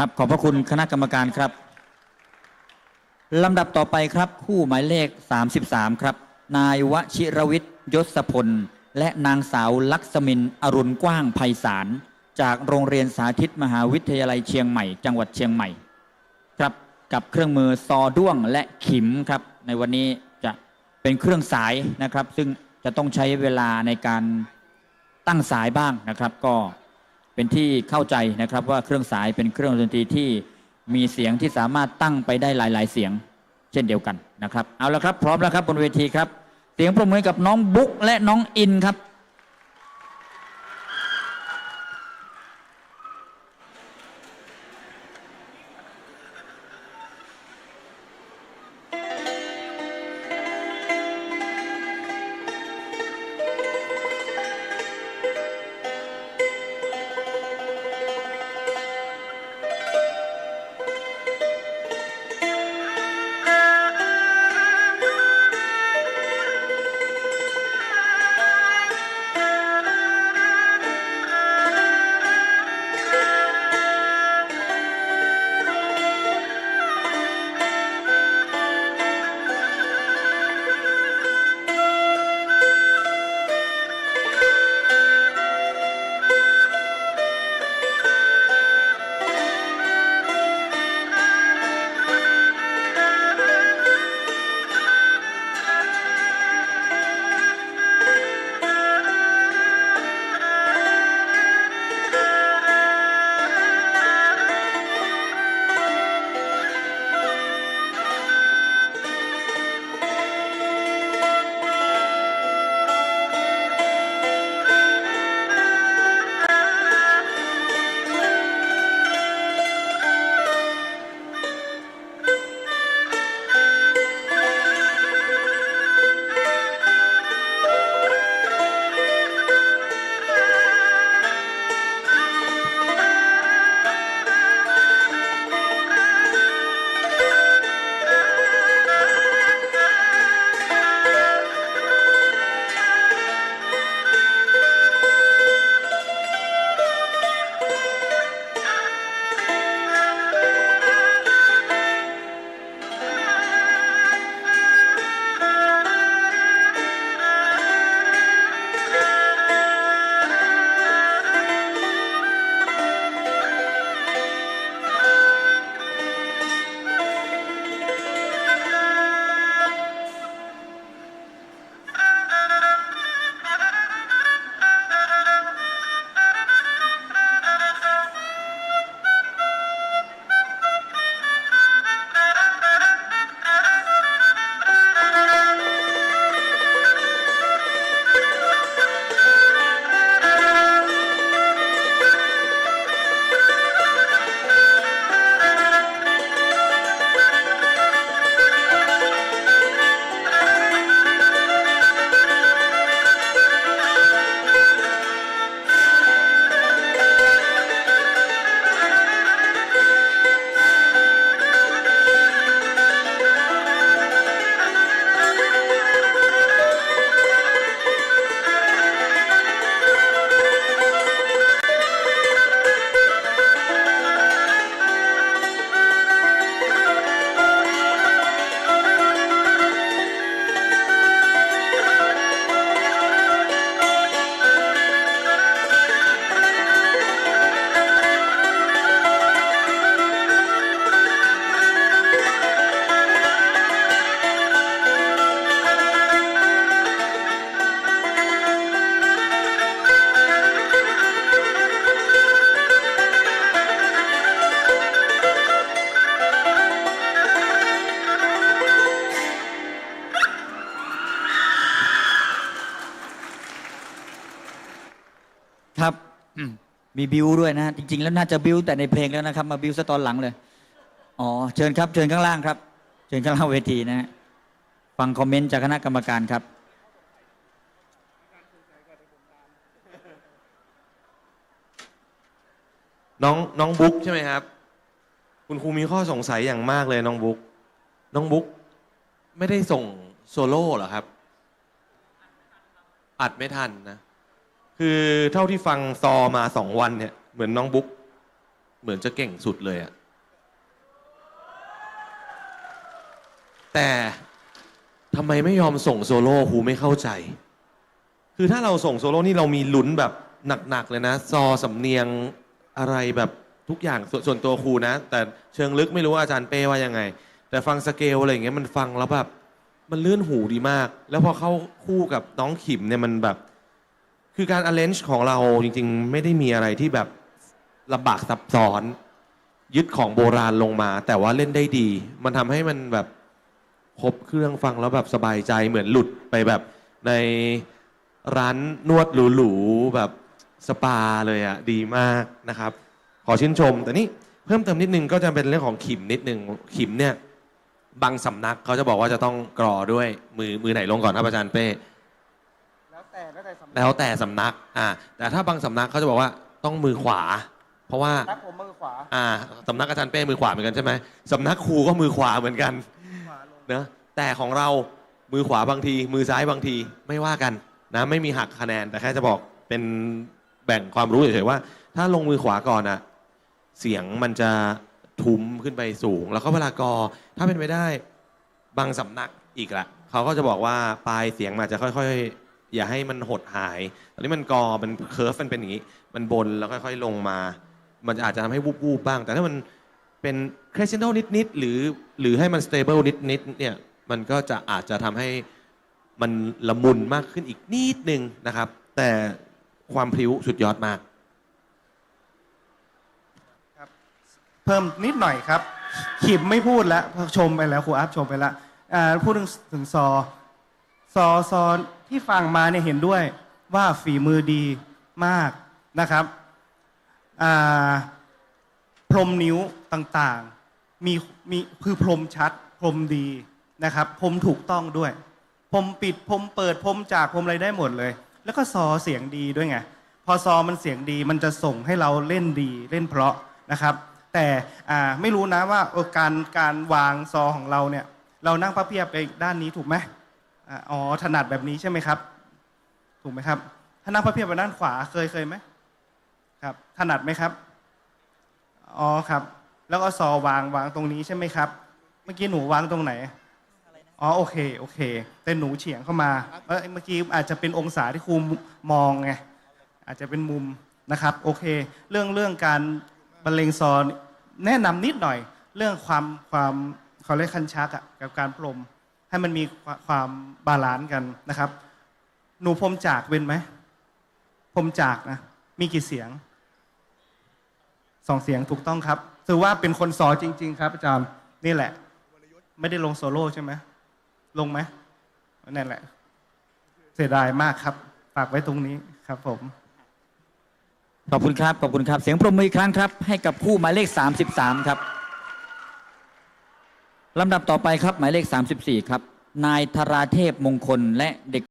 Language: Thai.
ครับ ขอบพระคุณคณะกรรมการครับลำดับต่อไปครับ คู่หมายเลข 33 ครับ นายวชิรวิทย์ยศพล และนางสาวลักษมินอรุณกว้างไพศาลจากโรงเรียนสาธิตมหาวิทยาลัยเชียงใหม่ จังหวัดเชียงใหม่ ครับกับเครื่องมือซอด้วงและขิมครับ ในวันนี้จะเป็นเครื่องสายนะครับ ซึ่งจะต้องใช้เวลาในการตั้งสายบ้างนะครับ ก็ เป็นที่เข้าใจนะครับว่าเครื่องสายเป็นเครื่องดนตรีที่มีเสียงที่สามารถตั้งไปได้หลาย ๆ เสียง เช่นเดียวกันนะครับ เอาละครับ พร้อมแล้วครับบนเวทีครับ เสียงปรบมือกับน้องบุ๊กและน้องอินครับ มีบิวด้วยนะฮะจริง ๆ แล้วน่าจะบิวแต่ในเพลงแล้วนะครับ มาบิวซะตอนหลังเลยอ๋อเชิญครับ เชิญข้างล่างครับ เชิญข้างล่างเวทีนะฮะฟังคอมเมนต์จากคณะกรรมการครับ น้องน้องบุ๊กใช่ไหมครับ คุณครูมีข้อสงสัยอย่างมากเลยน้องบุ๊กน้องบุ๊กไม่ได้ส่งโซโล่เหรอครับ อัดไม่ทันนะ คือเท่าที่ฟังซอมาสองวันเนี่ย เหมือนน้องบุ๊กเหมือนจะเก่งสุดเลยอะแต่ทำไมไม่ยอมส่งโซโล่ครูไม่เข้าใจ คือถ้าเราส่งโซโล่นี่เรามีลุ้นแบบหนักๆเลยนะ ซอสำเนียงอะไรแบบทุกอย่างสส่วนตัวครูนะ แต่เชิงลึกไม่รู้ว่าอาจารย์เป้ว่ายังไง แต่ฟังสเกลอะไรอย่างเงี้ยมันฟังแล้วแบบมันลื่นหูดีมาก แล้วพอเข้าคู่กับน้องขิมเนี่ยมันแบบ คือการ arrange ของเราจริงๆ ไม่ได้มีอะไรที่แบบลำบากซับซ้อน ยึดของโบราณลงมา แต่ว่าเล่นได้ดี มันทำให้มันแบบครบเครื่องฟังแล้วแบบสบายใจเหมือนหลุดไปแบบในร้านนวดหรูๆแบบสปาเลยอะดีมากนะครับ ขอชื่นชม แต่นี่เพิ่มเติมนิดนึงก็จะเป็นเรื่องของขิมนิดนึงขิมเนี่ยบางสำนักเขาจะบอกว่าจะต้องกรอด้วยมือมือไหนลงก่อนครับอาจารย์เป้ แล้วแต่แล้วแต่สำนักแล้วแต่สำนักอ่าแต่ถ้าบางสำนักเขาจะบอกว่าต้องมือขวา เพราะว่านักผมมือขวาอ่าสำนักอาจารย์เป้มือขวาเหมือนกันใช่ไหมสำนักครูก็มือขวาเหมือนกันขวาลงเนอะแต่ของเรามือขวาบางที มือซ้ายบางทีไม่ว่ากันนะไม่มีหักคะแนนแต่แค่จะบอกเป็นแบ่งความรู้เฉยๆว่า ถ้าลงมือขวาก่อนอะเสียงมันจะทุ้มขึ้นไปสูง แล้วก็เวลากอถ้าเป็นไปได้บางสำนักอีกละเขาก็จะบอกว่าปลายเสียงมันอาจจะค่อย ๆ อย่าให้มันหดหาย ตอนนี้มันกอมันเคิร์ฟมันเป็นอย่างนี้ มันบนแล้วค่อยๆลงมา มันอาจจะทำให้วูบๆบ้าง แต่ถ้ามันเป็น crescendo นิดๆหรือหรือให้มัน stable นิดๆเนี่ยมันก็จะอาจจะทำให้มันละมุนมากขึ้นอีกนิดนึงนะครับ แต่ความพริ้วสุดยอดมากครับเพิ่มนิดหน่อยครับขิมไม่พูดแล้วชมไปแล้วครูอัพชมไปแล้วพูดถึงถึงซอซอซอ ที่ฟังมาเนี่ยเห็นด้วยว่าฝีมือดีมากนะครับพรมนิ้วต่างๆมีมีคือพรมชัดพรมดีนะครับพรมถูกต้องด้วยพรมปิดพรมเปิดพรมจากพรมอะไรได้หมดเลย แล้วก็ซอเสียงดีด้วยไงพอซอมันเสียงดีมันจะส่งให้เราเล่นดีเล่นเพราะนะครับ แต่ไม่รู้นะว่าการการวางซอของเราเนี่ยเรานั่งพระเพียบไปด้านนี้ถูกไหม อ๋อถนัดแบบนี้ใช่ไหมครับ ถูกไหมครับถ้านั่งพระเพียบไปด้านขวาเคยเคยไหมครับ ถนัดไหมครับอ๋อครับ แล้วก็ซอวางวางตรงนี้ใช่ไหมครับ เมื่อกี้หนูวางตรงไหนอ๋อโอเคโอเค แต่หนูเฉียงเข้ามาเอ้ยเมื่อกี้อาจจะเป็นองศาที่ครูมองไงอาจจะเป็นมุมนะครับ โอเค เรื่องเรื่องการบรรเลงซอแนะนำนิดหน่อย เรื่องความความเขาเรียกคันชักอะกับการปรม ให้มันมีความบาลานซ์กันนะครับ หนูพรมจากเป็นไหมพรมจากนะมีกี่เสียงสองเสียงถูกต้องครับถือว่าเป็นคนสอนจริง ๆ ครับ อาจารย์นี่แหละ ไม่ได้ลงโซโล่ใช่ไหมลงไหมนั่นแหละ เสียดายมากครับฝากไว้ตรงนี้ครับผมขอบคุณครับขอบคุณครับ เสียงปรบมืออีกครั้งครับ ให้กับคู่หมายเลข 33 ครับ ลำดับต่อไปครับ หมายเลข 34 ครับ นายธราเทพมงคลและเด็ก